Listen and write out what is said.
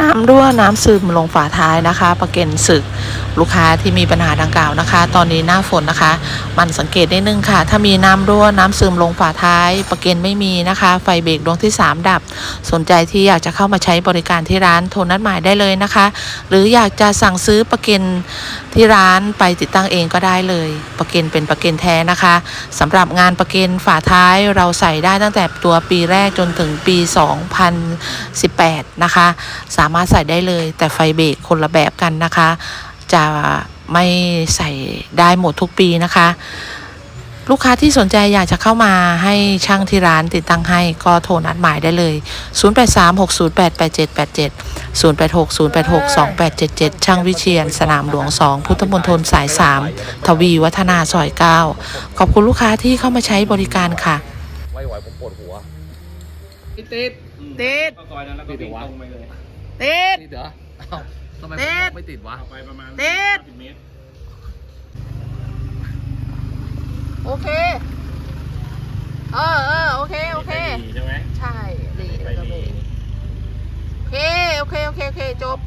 น้ำรั่วน้ำซึมลงฝาท้ายนะคะ ประเกันศึกลูกค้าที่มีปัญหาดังกล่าวนะคะ ตอนนี้หน้าฝนนะคะ มันสังเกตได้นึงค่ะ ถ้ามีน้ำรั่วน้ำซึมลงฝาท้าย ประเกันไม่มีนะคะ ไฟเบรกดวงที่ 3 ดับ สนใจที่อยากจะเข้ามาใช้บริการที่ร้านโทรนัดหมายได้เลยนะคะ หรืออยากจะสั่งซื้อประเกันที่ร้านไปติดตั้งเองก็ได้เลย ประเกันเป็นประเกันแท้นะคะสำหรับงานประเกันฝาท้ายเราใส่ได้ตั้งแต่ตัวปีแรกจนถึงปี 8 นะคะ สามารถใส่ได้เลยแต่ไฟเบรกคนละแบบกันนะคะ จะไม่ใส่ได้หมดทุกปีนะคะ ลูกค้าที่สนใจอยากจะเข้ามาให้ช่างที่ร้านติดตั้งให้ก็โทรนัดหมายได้เลย 0836088787 0860862877 ช่างวิเชียน สนามหลวง 2 พุทธมณฑลสาย 3 ทวีวัฒนาซอย 9 ขอบคุณลูกค้าที่เข้ามาใช้บริการค่ะ ไม่ไหวผมปวดหัว ติดติดติด เข้ซอยนั้นแล้วก็วิ่ตรงไปเลยติดเหรออ้าทำไมไม่ติดวะไปประมาณติดเมตร โอเค เออเออโอเค โอเค ใช่ดีไปเอดี โอเค โอเค โอเค โอเค จบ